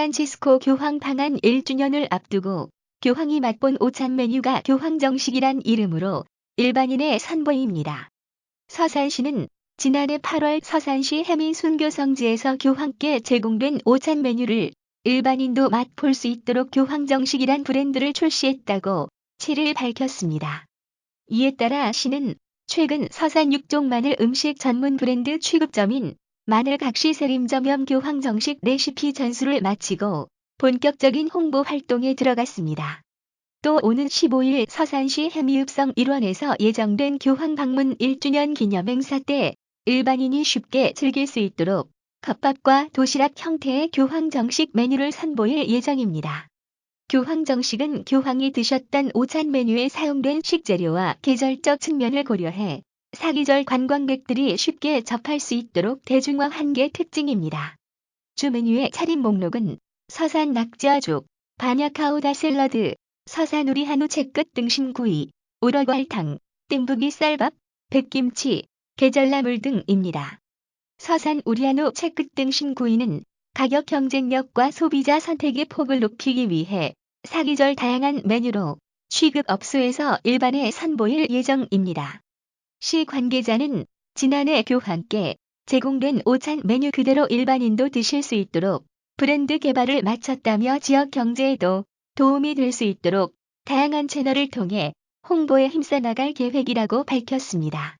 프란치스코 교황 방한 1주년을 앞두고 교황이 맛본 오찬 메뉴가 교황 정식이란 이름으로 일반인의 선보입니다. 서산시는 지난해 8월 서산시 해민 순교성지에서 교황께 제공된 오찬 메뉴를 일반인도 맛볼 수 있도록 교황 정식이란 브랜드를 출시했다고 7일 밝혔습니다. 이에 따라 시는 최근 서산 육종 마늘 음식 전문 브랜드 취급점인 마늘 각시 세림점염 교황 정식 레시피 전수를 마치고 본격적인 홍보 활동에 들어갔습니다. 또 오는 15일 서산시 해미읍성 일원에서 예정된 교황 방문 1주년 기념 행사 때 일반인이 쉽게 즐길 수 있도록 컵밥과 도시락 형태의 교황 정식 메뉴를 선보일 예정입니다. 교황 정식은 교황이 드셨던 오찬 메뉴에 사용된 식재료와 계절적 측면을 고려해 사계절 관광객들이 쉽게 접할 수 있도록 대중화한 게 특징입니다. 주 메뉴의 차림 목록은 서산 낙지아죽, 반야카오다 샐러드, 서산 우리 한우 채끝 등심구이, 우럭알탕, 뜸부기 쌀밥, 백김치, 계절나물 등입니다. 서산 우리 한우 채끝 등심구이는 가격 경쟁력과 소비자 선택의 폭을 높이기 위해 사계절 다양한 메뉴로 취급업소에서 일반에 선보일 예정입니다. 시 관계자는 지난해 교황께 제공된 오찬 메뉴 그대로 일반인도 드실 수 있도록 브랜드 개발을 마쳤다며 지역 경제에도 도움이 될 수 있도록 다양한 채널을 통해 홍보에 힘써 나갈 계획이라고 밝혔습니다.